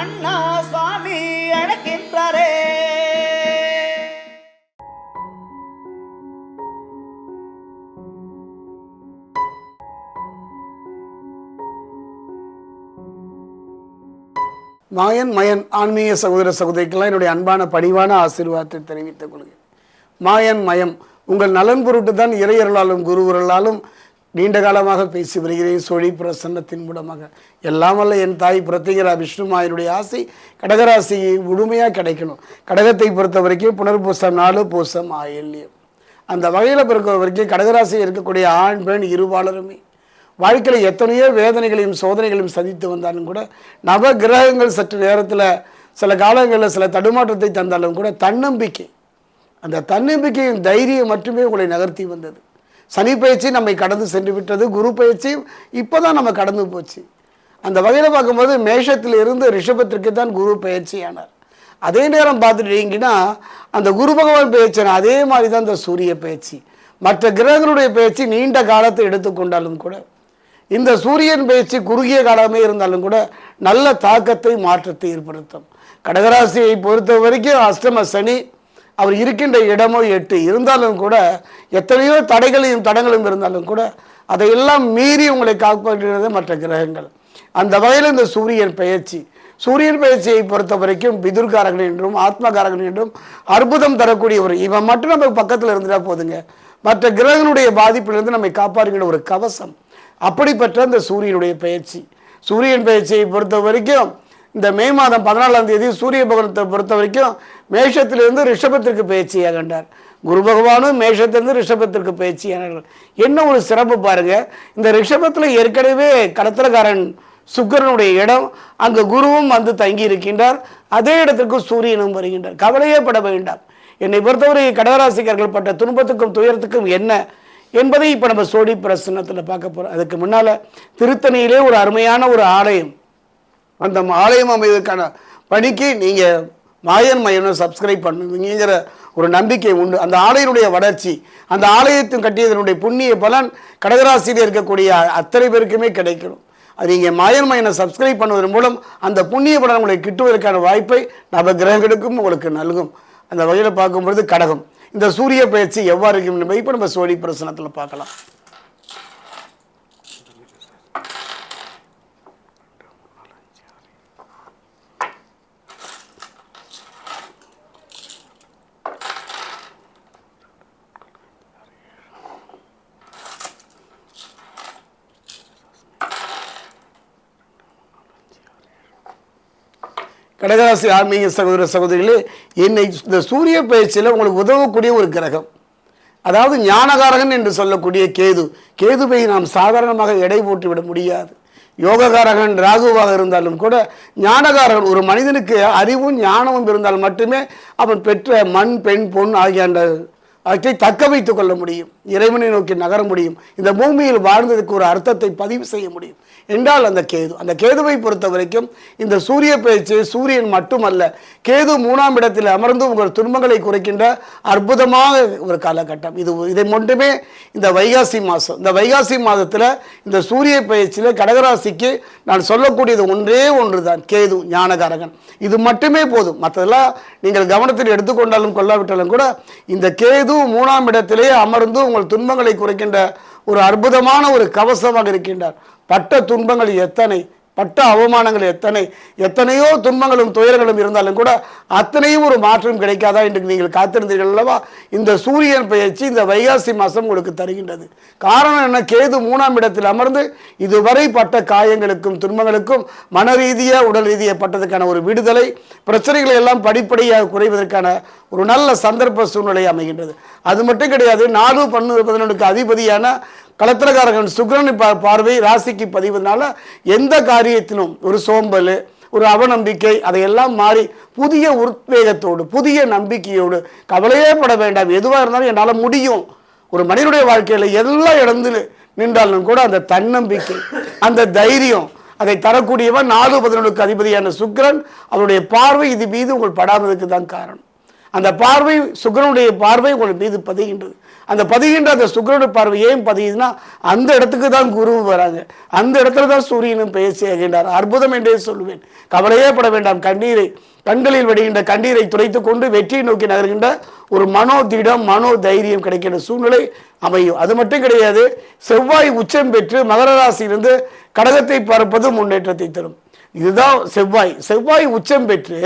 அண்ணா சுவாமி அழைக்கின்றாரே. மாயன் மயன் ஆன்மீக சகோதர சகோதரிக்கெல்லாம் என்னுடைய அன்பான பணிவான ஆசீர்வாதத்தை தெரிவித்துக் கொள்கிறேன். மாயன் மயம் உங்கள் நலன் பொருட்டு தான் இறையர்களாலும் குருவர்களாலும் நீண்ட காலமாக பேசி வருகிறேன் சொழி பிரசன்னத்தின் மூலமாக. எல்லாம் வல்ல என் தாய் பிரத்திகரா விஷ்ணுமாயனுடைய ஆசை கடகராசி முழுமையாக கிடைக்கணும். கடகத்தை பொறுத்த வரைக்கும் புனர்பூசம் நாலு பூசம் ஆயில்யம் அந்த வகையில் பிறக்க வரைக்கும் கடகராசி இருக்கக்கூடிய ஆண் பெண் இருபாலருமே. வாழ்க்கையில் எத்தனையோ வேதனைகளையும் சோதனைகளையும் சந்தித்து வந்தாலும் கூட நவ கிரகங்கள் சற்று நேரத்தில் சில காலங்களில் சில தடுமாற்றத்தை தந்தாலும் கூட தன்னம்பிக்கை. அந்த தன்னம்பிக்கையின் தைரியம் மட்டுமே உங்களை நகர்த்தி வந்தது. சனி பயிற்சி நம்மை கடந்து சென்று விட்டது குரு பயிற்சி இப்போ தான் நம்ம கடந்து போச்சு. அந்த வகையில் பார்க்கும்போது மேஷத்தில் இருந்து ரிஷபத்திற்கு தான் குரு பயிற்சியானார். அதே நேரம் பார்த்துட்டீங்கன்னா அந்த குரு பகவான் பயிற்சியான அதே மாதிரி தான் இந்த சூரிய பயிற்சி. மற்ற கிரகங்களுடைய பயிற்சி நீண்ட காலத்தை எடுத்துக்கொண்டாலும் கூட இந்த சூரியன் பயிற்சி குறுகிய காலமே இருந்தாலும் கூட நல்ல தாக்கத்தை மாற்றத்தை ஏற்படுத்தும். கடகராசியை பொறுத்த வரைக்கும் அஷ்டம சனி அவர் இருக்கின்ற இடமோ எட்டு இருந்தாலும் கூட எத்தனையோ தடைகளையும் தடங்களும் இருந்தாலும் கூட அதையெல்லாம் மீறி உங்களை காப்பாற்றுகிறது மற்ற கிரகங்கள். அந்த வகையில் இந்த சூரியன் பயிற்சி சூரியன் பயிற்சியை பொறுத்த வரைக்கும் பிதுர்காரகன் என்றும் ஆத்மகாரகன் என்றும் அற்புதம் தரக்கூடிய ஒரு இவன் மட்டும் நம்ம பக்கத்தில் இருந்துட்டா போதுங்க. மற்ற கிரகங்களுடைய பாதிப்பிலிருந்து நம்மை காப்பாற்றுகிற ஒரு கவசம். அப்படிப்பட்ட அந்த சூரியனுடைய பயிற்சி சூரியன் பயிற்சியை பொறுத்த வரைக்கும் இந்த மே மாதம் பதினாலாம் தேதி சூரிய பகவானத்தை பொறுத்த வரைக்கும் மேஷத்திலிருந்து ரிஷபத்திற்கு பயிற்சியாக கண்டார் குரு பகவானும் மேஷத்திலிருந்து ரிஷபத்திற்கு பயிற்சியானார்கள் என்ன ஒரு சிறப்பு பாருங்க. இந்த ரிஷபத்தில் ஏற்கனவே கடத்தலக்காரன் சுக்கிரனுடைய இடம் அங்கு குருவும் வந்து தங்கி இருக்கின்றார் அதே இடத்திற்கு சூரியனும் வருகின்றார். கவலையே பட வேண்டாம். என்னை பொறுத்தவரை கடகராசிக்காரர்கள் பட்ட துன்பத்துக்கும் துயரத்துக்கும் என்ன என்பதை இப்போ நம்ம சோடி பிரசன்னத்தில் பார்க்க போகிறோம் அதுக்கு முன்னால் திருத்தணியிலே ஒரு அருமையான ஒரு ஆலயம். அந்த ஆலயம் அமைவதற்கான பணிக்கு நீங்கள் மாயன் மையனை சப்ஸ்கிரைப் பண்ணுவீங்கிற ஒரு நம்பிக்கை உண்டு. அந்த ஆலயனுடைய வளர்ச்சி அந்த ஆலயத்தின் கட்டியதனுடைய புண்ணிய பலன் கடகராசியில் இருக்கக்கூடிய அத்தனை பேருக்குமே கிடைக்கணும். அது நீங்கள் மாயன் மையனை சப்ஸ்கிரைப் பண்ணுவதன் மூலம் அந்த புண்ணிய பலன் உங்களுக்கு கிட்டுவதற்கான வாய்ப்பை நவ கிரகங்களுக்கும் உங்களுக்கு நல்கும். அந்த வகையில் பார்க்கும்பொழுது கடகம். இந்த சூரிய பயிற்சி எவ்வாறு இருக்கும் இப்போ நம்ம சோழி பிரசனத்தில் பார்க்கலாம். கடகராசி ஆன்மீக சகோதர சகோதரிகளே என்னை இந்த சூரிய பயிற்சியில் உங்களுக்கு உதவக்கூடிய ஒரு கிரகம். அதாவது ஞானகாரகன் என்று சொல்லக்கூடிய கேது. கேதுவை நாம் சாதாரணமாக எடை போட்டு விட முடியாது. யோககாரகன் ராகுவாக இருந்தாலும் கூட ஞானகாரகன் ஒரு மனிதனுக்கு அறிவும் ஞானமும் இருந்தால் மட்டுமே அவன் பெற்ற மண் பெண் பொன் ஆகிய அந்த அவற்றை தக்க வைத்துக் கொள்ள முடியும். இறைவனை நோக்கி நகர முடியும். இந்த பூமியில் வாழ்ந்ததுக்கு ஒரு அர்த்தத்தை பதிவு செய்ய முடியும். என்றால் அந்த கேது. அந்த கேதுவை பொறுத்த வரைக்கும் இந்த சூரிய பயிற்சி சூரியன் மட்டுமல்ல கேது மூணாம் இடத்தில் அமர்ந்து உங்கள் துன்பங்களை குறைக்கின்ற அற்புதமான ஒரு காலகட்டம். இது இதை மட்டுமே இந்த வைகாசி மாதம் இந்த வைகாசி மாதத்தில் இந்த சூரிய பயிற்சியில் கடகராசிக்கு நான் சொல்லக்கூடியது ஒன்றே ஒன்று தான் கேது ஞானகாரகன். இது மட்டுமே போதும். மற்றதெல்லாம் நீங்கள் கவனத்தில் எடுத்துக்கொண்டாலும் கொள்ளாவிட்டாலும் கூட இந்த கேது மூணாம் இடத்திலே அமர்ந்து உங்கள் துன்பங்களை குறைக்கின்ற ஒரு அற்புதமான ஒரு கவசமாக இருக்கின்றார். பட்ட துன்பங்கள் எத்தனை? பட்ட அவமானங்கள் எத்தனை எத்தனையோ துன்பங்களும் துயரங்களும் இருந்தாலும் கூட அத்தனையும் ஒரு மாற்றம் கிடைக்காதா என்று நீங்கள் காத்திருந்தீர்கள் அல்லவா? இந்த சூரியன் பயிற்சி இந்த வைகாசி மாதம் உங்களுக்கு தருகின்றது. காரணம் என்ன? கேது மூணாம் இடத்தில் அமர்ந்து இதுவரை பட்ட காயங்களுக்கும் துன்பங்களுக்கும் மன ரீதியாக உடல் ரீதியாக பட்டதுக்கான ஒரு விடுதலை பிரச்சனைகளை எல்லாம் படிப்படியாக குறைவதற்கான ஒரு நல்ல சந்தர்ப்ப சூழ்நிலை அமைகின்றது. அது மட்டும் கிடையாது நாலு பன்னு பதினொன்றுக்கு அதிபதியான கலத்திரகாரகன் சுக்கிரன் பார்வை ராசிக்கு பதிவதனால எந்த காரியத்திலும் ஒரு சோம்பல் ஒரு அவநம்பிக்கை அதையெல்லாம் மாறி புதிய உத்வேகத்தோடு புதிய நம்பிக்கையோடு கவலையே பட வேண்டாம். எதுவாக இருந்தாலும் என்னால் முடியும். ஒரு மனிதனுடைய வாழ்க்கையில் எல்லா இடத்துல நின்றாலும் கூட அந்த தன்னம்பிக்கை அந்த தைரியம் அதை தரக்கூடியவன் நாலு பதினொன்றுக்கு அதிபதியான சுக்கிரன் அவருடைய பார்வை இது மீது உங்கள் படாததுக்கு தான் காரணம். அந்த பார்வை சுக்கிரனுடைய பார்வை உங்கள் மீது பதிகின்றது. அந்த பதிகின்ற அந்த சுக்கிரனுடைய பார்வை ஏன் பதியுதுன்னா அந்த இடத்துக்கு தான் குரு வராங்க. அந்த இடத்துல தான் சூரியனும் பேசுகின்றார் அற்புதம் என்றே சொல்லுவேன். கவலையே பட வேண்டாம். கண்ணீரை கண்களில் வடிகின்ற கண்ணீரை துடைத்து கொண்டு வெற்றியை நோக்கி நகர்கின்ற ஒரு மனோ திடம் மனோ தைரியம் கிடைக்கின்ற சூழ்நிலை அமையும். அது மட்டும் கிடையாது செவ்வாய் உச்சம் பெற்று மகர ராசியிலிருந்து கடகத்தை பார்ப்பது முன்னேற்றத்தை தரும். இதுதான் செவ்வாய். செவ்வாய் உச்சம் பெற்று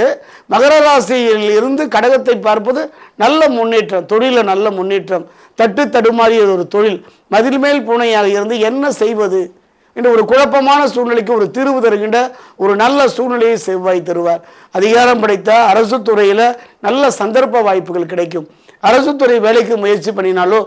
மகர ராசியில் இருந்து கடகத்தை பார்ப்பது நல்ல முன்னேற்றம் தொழிலில் நல்ல முன்னேற்றம். தட்டு தடுமாறிய ஒரு தொழில். மதில் மேல் பூனையாக இருந்து என்ன செய்வது? என்ற ஒரு குழப்பமான சூழ்நிலைக்கு ஒரு தீர்வு தருகின்ற ஒரு நல்ல சூழ்நிலையை செவ்வாய் தருவார். அதிகாரம் படைத்த அரசு துறையில் நல்ல சந்தர்ப்ப வாய்ப்புகள் கிடைக்கும். அரசு துறை வேலைக்கு முயற்சி பண்ணினாலோ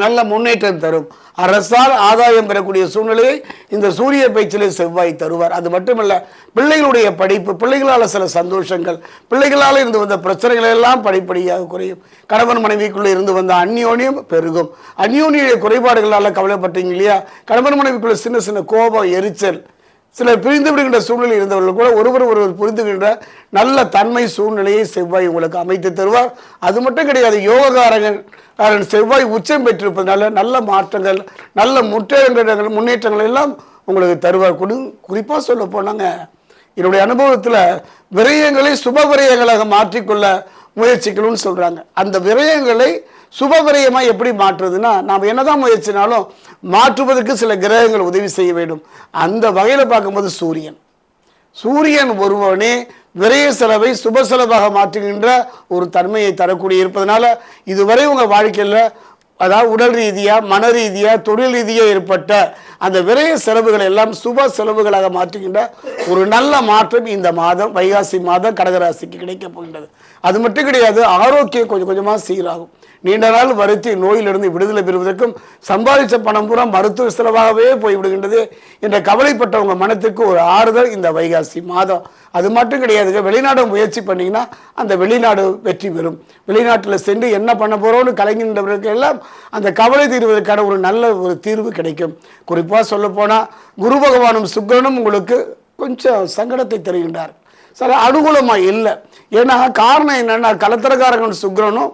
நல்ல முன்னேற்றம் தரும். அரசால் ஆதாயம் பெறக்கூடிய சூழ்நிலையை இந்த சூரிய பேச்சிலே செவ்வாய் தருவார். அது மட்டுமல்ல பிள்ளைகளுடைய படிப்பு பிள்ளைகளால் சில சந்தோஷங்கள் பிள்ளைகளால் இருந்து வந்த பிரச்சனைகள் எல்லாம் படிப்படியாக குறையும். கணவன் மனைவிக்குள்ளே இருந்து வந்த அந்யோன்யம் பெருகும். அந்யோனிய குறைபாடுகளால் கவலைப்பட்டீங்க இல்லையா? கணவன் மனைவிக்குள்ளே சின்ன சின்ன கோபம் எரிச்சல் சிலர் பிரிந்து விடுகின்ற சூழ்நிலை இருந்தவர்கள் கூட ஒருவர் ஒருவர் புரிந்துகின்ற நல்ல தன்மை சூழ்நிலையை செவ்வாய் உங்களுக்கு அமைத்து தருவார். அது மட்டும் கிடையாது யோககாரகன் செவ்வாய் உச்சம் பெற்றிருப்பதனால நல்ல மாற்றங்கள் நல்ல முற்றேற்றங்கள் முன்னேற்றங்கள் எல்லாம் உங்களுக்கு தருவார். கொடு குறிப்பாக சொல்ல போனாங்க என்னுடைய அனுபவத்தில் விரயங்களை சுப விரயங்களாக மாற்றிக்கொள்ள முயற்சிக்கணும்னு சொல்கிறாங்க அந்த விரயங்களை சுபவிரயமாக எப்படி மாற்றுறதுன்னா நாம் என்னதான் முயற்சினாலும் மாற்றுவதற்கு சில கிரகங்கள் உதவி செய்ய வேண்டும். அந்த வகையில் பார்க்கும்போது சூரியன். சூரியன் ஒருவனே விரய செலவை சுப செலவாக மாற்றுகின்ற ஒரு தன்மையை தரக்கூடிய இருப்பதனால இதுவரை உங்கள் வாழ்க்கையில் அதாவது உடல் ரீதியாக மன ரீதியாக தொழில் ரீதியாக ஏற்பட்ட அந்த விரய செலவுகளை எல்லாம் சுப செலவுகளாக மாற்றுகின்ற ஒரு நல்ல மாற்றம் இந்த மாதம் வைகாசி மாதம் கடகராசிக்கு கிடைக்கப் போகின்றது. அது மட்டும் கிடையாது ஆரோக்கியம் கொஞ்சம் கொஞ்சமாக சீராகும். நீண்ட நாள் வருத்தி நோயிலிருந்து விடுதலை பெறுவதற்கும் சம்பாதித்த பணம் பூரா மருத்துவ செலவாகவே போய்விடுகின்றது என்ற கவலைப்பட்டவங்க மனத்துக்கு ஒரு ஆறுதல் இந்த வைகாசி மாதம். அது மட்டும் கிடையாதுங்க வெளிநாடு முயற்சி பண்ணிங்கன்னா அந்த வெளிநாடு வெற்றி பெறும். வெளிநாட்டில் சென்று என்ன பண்ண போகிறோம்னு கலைஞர்களுக்கு எல்லாம் அந்த கவலை தீர்வதற்கான ஒரு நல்ல ஒரு தீர்வு கிடைக்கும். குறிப்பாக சொல்லப்போனால் குரு பகவானும் சுக்கிரனும் உங்களுக்கு கொஞ்சம் சங்கடத்தை தருகின்றார். சில அனுகூலமாக இல்லை. ஏன்னா காரணம் என்னென்னா கலத்திரக்காரகன் சுக்கிரனும்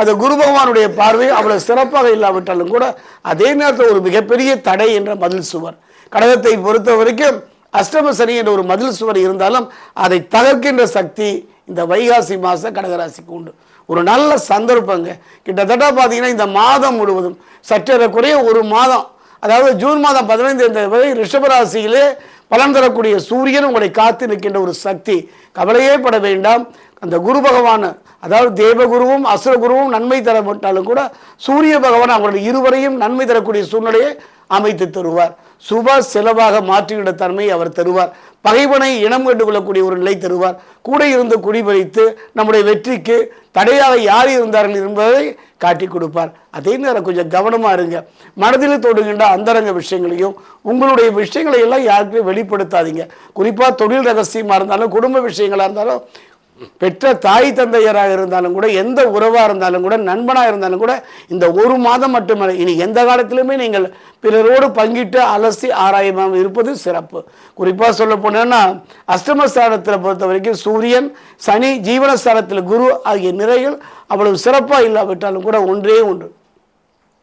அது குரு பகவானுடைய பார்வை அவ்வளவு சிறப்பாக இல்லாவிட்டாலும் கூட அதே நேரத்தில் ஒரு மிகப்பெரிய தடை என்ற மதில் சுவர். கடகத்தை பொறுத்த வரைக்கும் அஷ்டம சனி என்ற ஒரு மதில் சுவர் இருந்தாலும் அதை தகர்க்கின்ற சக்தி இந்த வைகாசி மாத கடகராசிக்கு உண்டு. ஒரு நல்ல சந்தர்ப்பங்க கிட்டத்தட்ட பார்த்தீங்கன்னா இந்த மாதம் முழுவதும் சற்றேறக்குறைய ஒரு மாதம். அதாவது ஜூன் மாதம் பதினைந்து வரை ரிஷபராசியிலே பலன் தரக்கூடிய சூரியன் உங்களை காத்து நிற்கின்ற ஒரு சக்தி. கவலையே பட வேண்டாம். அந்த குரு பகவான் அதாவது தேவகுருவும் அசுரகுருவும் நன்மை தரப்பட்டாலும் கூட சூரிய பகவான் அவருடைய இருவரையும் நன்மை தரக்கூடிய சூழ்நிலையை அமைத்து தருவார். சுப செலவாக மாற்றிவிட தன்மை அவர் தருவார். பகைவனை இனம் கண்டு கொள்ளக்கூடிய ஒரு நிலை தருவார். கூட இருந்து குடிபறித்து நம்முடைய வெற்றிக்கு தடையாக யார் இருந்தார்கள் என்பதை காட்டி கொடுப்பார். அதே நேரம் கொஞ்சம் கவனமாக இருங்க. மனதில் தொடுகின்ற அந்தரங்க விஷயங்களையும் உங்களுடைய விஷயங்களை எல்லாம் வெளிப்படுத்தாதீங்க. குறிப்பாக தொழில் ரகசியமாக இருந்தாலும் குடும்ப விஷயங்களாக இருந்தாலும் பெற்ற தாய் தந்தையராக இருந்தாலும் கூட எந்த உறவாக இருந்தாலும் கூட நண்பனாக இருந்தாலும் கூட இந்த ஒரு மாதம் மட்டுமல்ல இனி எந்த காலத்திலுமே நீங்கள் பிறரோடு பங்கிட்டு அலசி ஆராயமாக இருப்பது சிறப்பு. குறிப்பாக சொல்ல போனேன்னா அஷ்டமஸ்தானத்தில் பொறுத்த வரைக்கும் சூரியன் சனி ஜீவனஸ்தானத்தில் குரு ஆகிய நிறைகள் அவ்வளவு சிறப்பாக இல்லாவிட்டாலும் கூட ஒன்றே ஒன்று.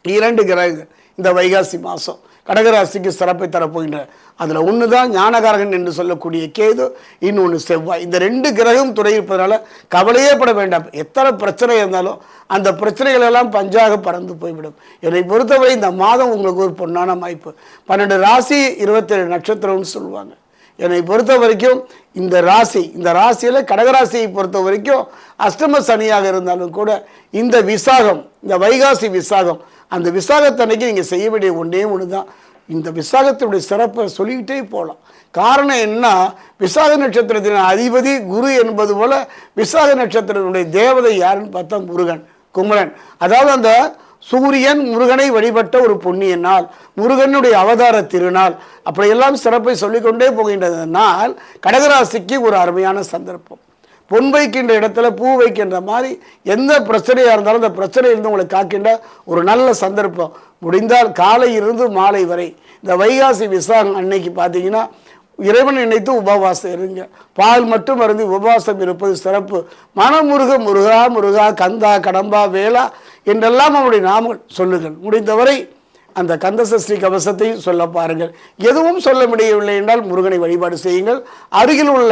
இரண்டு கிரகங்கள் இந்த வைகாசி மாதம் கடகராசிக்கு சிறப்பை தரப்போகின்ற அதில் ஒன்று தான் ஞானகாரகன் என்று சொல்லக்கூடிய கேது இன்னொன்று செவ்வாய். இந்த ரெண்டு கிரகம் துணை இருப்பதனால கவலையே பட வேண்டாம். எத்தனை பிரச்சனை இருந்தாலும் அந்த பிரச்சனைகள் எல்லாம் பஞ்சாக பறந்து போய்விடும். என்னை பொறுத்தவரை இந்த மாதம் உங்களுக்கு ஒரு பொன்னான வாய்ப்பு. பன்னெண்டு ராசி இருபத்தேழு நட்சத்திரம்னு சொல்லுவாங்க. என்னை பொறுத்த வரைக்கும் இந்த ராசி இந்த ராசியில் கடகராசியை பொறுத்த வரைக்கும் அஷ்டம சனியாக இருந்தாலும் கூட இந்த விசாகம் இந்த வைகாசி விசாகம் அந்த விசாகத்தன்னைக்கு நீங்கள் செய்ய வேண்டிய ஒன்றே ஒன்று தான் இந்த விசாகத்தினுடைய சிறப்பை சொல்லிக்கிட்டே போகலாம் காரணம் என்ன? விசாக நட்சத்திரத்தின் அதிபதி குரு என்பது போல் விசாக நட்சத்திரத்தினுடைய தேவதை யாருன்னு பார்த்தா முருகன் குமரன். அதாவது அந்த சூரியன் முருகனை வழிபட்ட ஒரு புண்ணிய நாள் முருகனுடைய அவதார திருநாள். அப்படியெல்லாம் சிறப்பை சொல்லிக்கொண்டே போகின்றது. நாள் கடகராசிக்கு ஒரு அருமையான சந்தர்ப்பம். பொன் வைக்கின்ற இடத்துல பூ வைக்கின்ற மாதிரி எந்த பிரச்சனையாக இருந்தாலும் அந்த பிரச்சனையிலிருந்து உங்களை காக்கின்ற ஒரு நல்ல சந்தர்ப்பம். முடிந்தால் காலை இருந்து மாலை வரை. இந்த வைகாசி விசாகம் அன்னைக்கு பார்த்தீங்கன்னா இறைவன் நினைத்து உபவாசம் இருங்க. பால் மட்டும் அருந்து உபவாசம் இருப்பது சிறப்பு. மனமுருக முருகா முருகா கந்தா கடம்பா வேளா என்றெல்லாம் அவருடைய நாமங்கள் சொல்லுங்கள். முடிந்தவரை அந்த கந்தசஸ்ரீ கவசத்தையும் சொல்ல பாருங்கள். எதுவும் சொல்ல முடியவில்லை என்றால் முருகனை வழிபாடு செய்யுங்கள். அருகில் உள்ள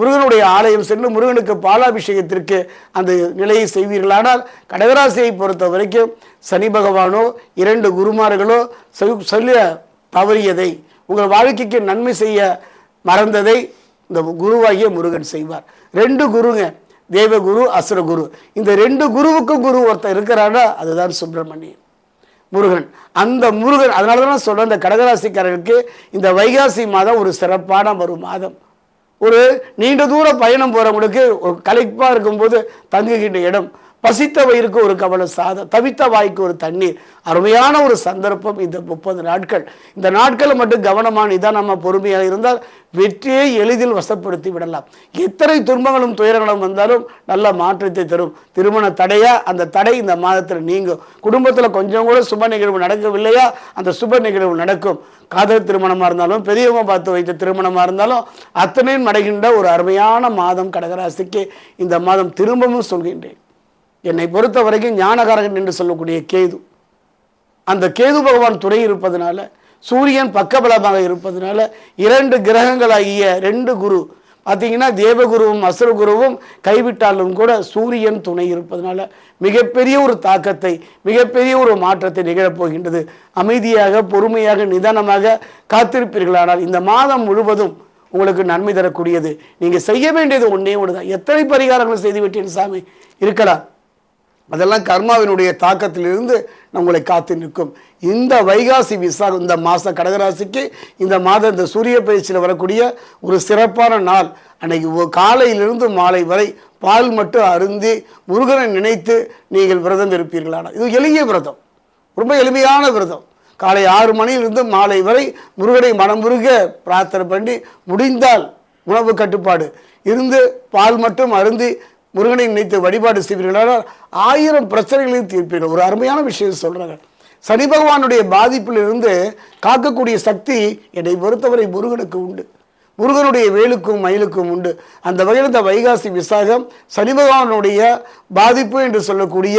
முருகனுடைய ஆலயம் சென்று முருகனுக்கு பாலாபிஷேகத்திற்கு அந்த நிலையை செய்வீர்களானால் கடகராசியை பொறுத்த வரைக்கும் சனி பகவானோ இரண்டு குருமார்களோ சொல்ல தவறியதை உங்கள் வாழ்க்கைக்கு நன்மை செய்ய மறந்ததை இந்த குருவாகிய முருகன் செய்வார். ரெண்டு குருங்க தேவகுரு அசுரகுரு. இந்த ரெண்டு குருவுக்கும் குரு ஒருத்தர் இருக்கிறாரா அதுதான் சுப்பிரமணியன். முருகன். அந்த முருகன் அதனால தான் நான் சொல்கிறேன் இந்த கடகராசிக்காரருக்கு இந்த வைகாசி மாதம் ஒரு சிறப்பான ஒரு மாதம் ஒரு நீண்ட தூர பயணம் போகிறவங்களுக்கு ஒரு களைப்பாக இருக்கும்போது தங்குகின்ற இடம். பசித்த வயிறுக்கு ஒரு கவலை சாதம் தவித்த வாய்க்கு ஒரு தண்ணீர். அருமையான ஒரு சந்தர்ப்பம் இந்த முப்பது நாட்கள். இந்த நாட்களை மட்டும் கவனமான கவனமா நம்ம பொறுமையாக இருந்தால் வெற்றியை எளிதில் வசப்படுத்தி விடலாம். எத்தனை துன்பங்களும் துயரங்களும் வந்தாலும் நல்ல மாற்றத்தை தரும். திருமண தடையா? அந்த தடை இந்த மாதத்தில் நீங்கும். குடும்பத்தில் கொஞ்சம் கூட சுப நிகழ்வு நடக்கவில்லையா? அந்த சுப நிகழ்வு நடக்கும். காதல் திருமணமாக இருந்தாலும் பெரியவங்க பார்த்து வைத்த திருமணமாக இருந்தாலும் அத்தனையும் நடக்கின்ற ஒரு அருமையான மாதம் கடகராசிக்கு இந்த மாதம் திரும்பவும் சொல்கின்றேன். என்னை பொறுத்த வரைக்கும் ஞானகாரகன் என்று சொல்லக்கூடிய கேது. அந்த கேது பகவான் துணை இருப்பதனால சூரியன் பக்கபலமாக இருப்பதனால இரண்டு கிரகங்களாகிய ரெண்டு குரு பார்த்தீங்கன்னா தேவகுருவும் அசுரகுருவும் கைவிட்டாலும் கூட சூரியன் துணை இருப்பதனால மிகப்பெரிய ஒரு தாக்கத்தை மிகப்பெரிய ஒரு மாற்றத்தை நிகழப்போகின்றது அமைதியாக பொறுமையாக நிதானமாக காத்திருப்பீர்களானால் இந்த மாதம் முழுவதும் உங்களுக்கு நன்மை தரக்கூடியது. நீங்கள் செய்ய வேண்டியது ஒன்றே ஒன்று தான் எத்தனை பரிகாரங்கள் செய்துவிட்டேன் சாமி? இருக்கலாம். அதெல்லாம் கர்மாவினுடைய தாக்கத்திலிருந்து நம்மளை காத்து நிற்கும். இந்த வைகாசி விசாகம் இந்த மாத கடகராசிக்கு இந்த மாதம் இந்த சூரிய பயிற்சியில் வரக்கூடிய ஒரு சிறப்பான நாள். அன்னைக்கு காலையிலிருந்து மாலை வரை பால் மட்டும் அருந்தி முருகனை நினைத்து நீங்கள் விரதம் இருப்பீர்களான. இது எளிய விரதம். ரொம்ப எளிமையான விரதம். காலை ஆறு மணியிலிருந்து மாலை வரை முருகனை மனமுருக பிரார்த்தனை பண்ணி முடிந்தால் உணவு கட்டுப்பாடு. இருந்து பால் மட்டும் அருந்தி முருகனை நினைத்து வழிபாடு செய்வீர்களானால் ஆயிரம் பிரச்சனைகளையும் தீர்ப்பீர்கள். ஒரு அருமையான விஷயம் சொல்றாங்க. சனி பகவானுடைய பாதிப்பிலிருந்து காக்கக்கூடிய சக்தி என்னை பொறுத்தவரை முருகனுக்கு உண்டு. முருகனுடைய வேலுக்கும் மயிலுக்கும் உண்டு. அந்த வகையில் இந்த வைகாசி விசாகம் சனி பகவானுடைய பாதிப்பு என்று சொல்லக்கூடிய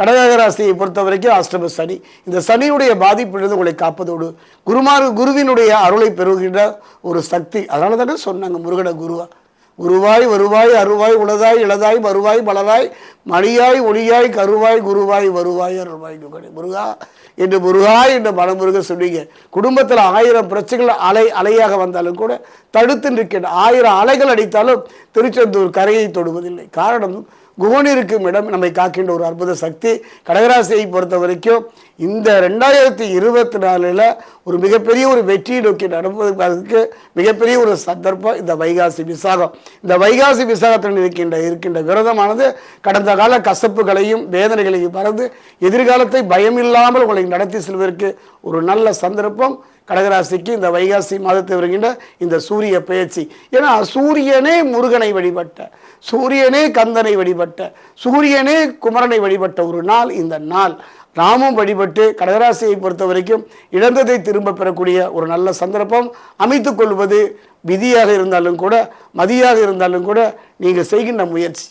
கடகராசியை பொறுத்த வரைக்கும் அஷ்டம சனி. இந்த சனியுடைய பாதிப்பிலிருந்து உங்களை காப்பதோடு குருமார் குருவினுடைய அருளை பெறுகின்ற ஒரு சக்தி. அதனால தானே சொன்னாங்க முருகனை குருவா. குருவாய் வருவாய் அருவாய் உளதாய் இளதாய் வருவாய் பலராய் மணியாய் ஒளியாய் கருவாய் குருவாய் வருவாய் அருள்வாய் குகனே முருகா என்று முருகா என்று மனமுருக சொன்னீங்க. குடும்பத்தில் ஆயிரம் பிரச்சனைகள் அலை அலையாக வந்தாலும் கூட தடுத்து நிற்கின்ற ஆயிரம் அலைகள் அடித்தாலும் திருச்செந்தூர் கரையை தொடுவதில்லை. காரணம் குகன் இருக்கும் இடம் நம்மை காக்கின்ற ஒரு அற்புத சக்தி. கடகராசியை பொறுத்த வரைக்கும் இந்த ரெண்டாயிரத்தி இருபத்தி நாலில் ஒரு மிகப்பெரிய ஒரு வெற்றியை நோக்கி நடப்பதற்கு மிகப்பெரிய ஒரு சந்தர்ப்பம் இந்த வைகாசி விசாகம். இந்த வைகாசி விசாகத்தில் இருக்கின்ற இருக்கின்ற விரதமானது கடந்த கால கசப்புகளையும் வேதனைகளையும் மறந்து எதிர்காலத்தை பயமில்லாமல் உங்களை நடத்தி செல்வதற்கு ஒரு நல்ல சந்தர்ப்பம். கடகராசிக்கு இந்த வைகாசி மாதத்தில் வருகின்ற இந்த சூரிய பயிற்சி ஏன்னா சூரியனே முருகனை வழிபட்ட சூரியனே கந்தனை வழிபட்ட சூரியனே குமரனை வழிபட்ட ஒரு நாள் இந்த நாள். ராமும் வழிபட்டு கடகராசியை பொறுத்த வரைக்கும் இழந்ததை திரும்ப பெறக்கூடிய ஒரு நல்ல சந்தர்ப்பம். அமைத்துக் கொள்வது விதியாக இருந்தாலும் கூட மதியாக இருந்தாலும் கூட நீங்கள் செய்கின்ற முயற்சி.